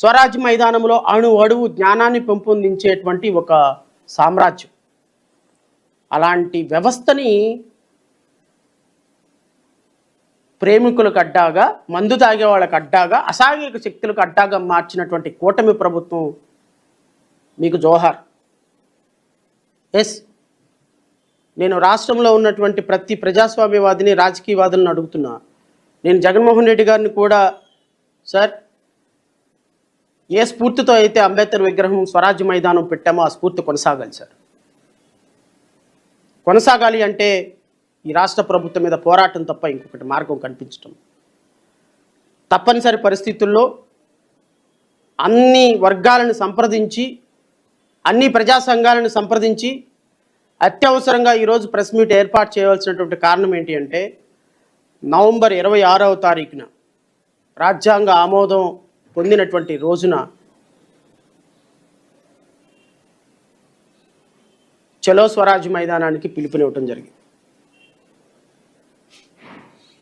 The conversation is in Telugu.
స్వరాజ్య మైదానంలో అణు అడుగు జ్ఞానాన్ని పెంపొందించేటువంటి ఒక సామ్రాజ్యం. అలాంటి వ్యవస్థని ప్రేమికులకు అడ్డాగా మందు తాగే వాళ్ళకు అడ్డాగా అసాంఘిక శక్తులకు అడ్డాగా మార్చినటువంటి కూటమి ప్రభుత్వం మీకు జోహార్. ఎస్ నేను రాష్ట్రంలో ఉన్నటువంటి ప్రతి ప్రజాస్వామ్యవాదిని రాజకీయవాదులను అడుగుతున్నా. నేను జగన్మోహన్ రెడ్డి గారిని కూడా సార్ ఏ స్ఫూర్తితో అయితే అంబేద్కర్ విగ్రహం స్వరాజ్య మైదానం పెట్టామో ఆ స్ఫూర్తి కొనసాగాలి సార్. కొనసాగాలి అంటే ఈ రాష్ట్ర ప్రభుత్వం మీద పోరాటం తప్ప ఇంకొకటి మార్గం కనిపించటం. తప్పనిసరి పరిస్థితుల్లో అన్ని వర్గాలను సంప్రదించి అన్ని ప్రజా సంఘాలను సంప్రదించి అత్యవసరంగా ఈరోజు ప్రెస్ మీట్ ఏర్పాటు చేయవలసినటువంటి కారణం ఏంటి అంటే నవంబర్ ఇరవై ఆరవ తారీఖున రాజ్యాంగ ఆమోదం పొందినటువంటి రోజున చలో స్వరాజ్ మైదానానికి పిలుపునివ్వటం జరిగింది.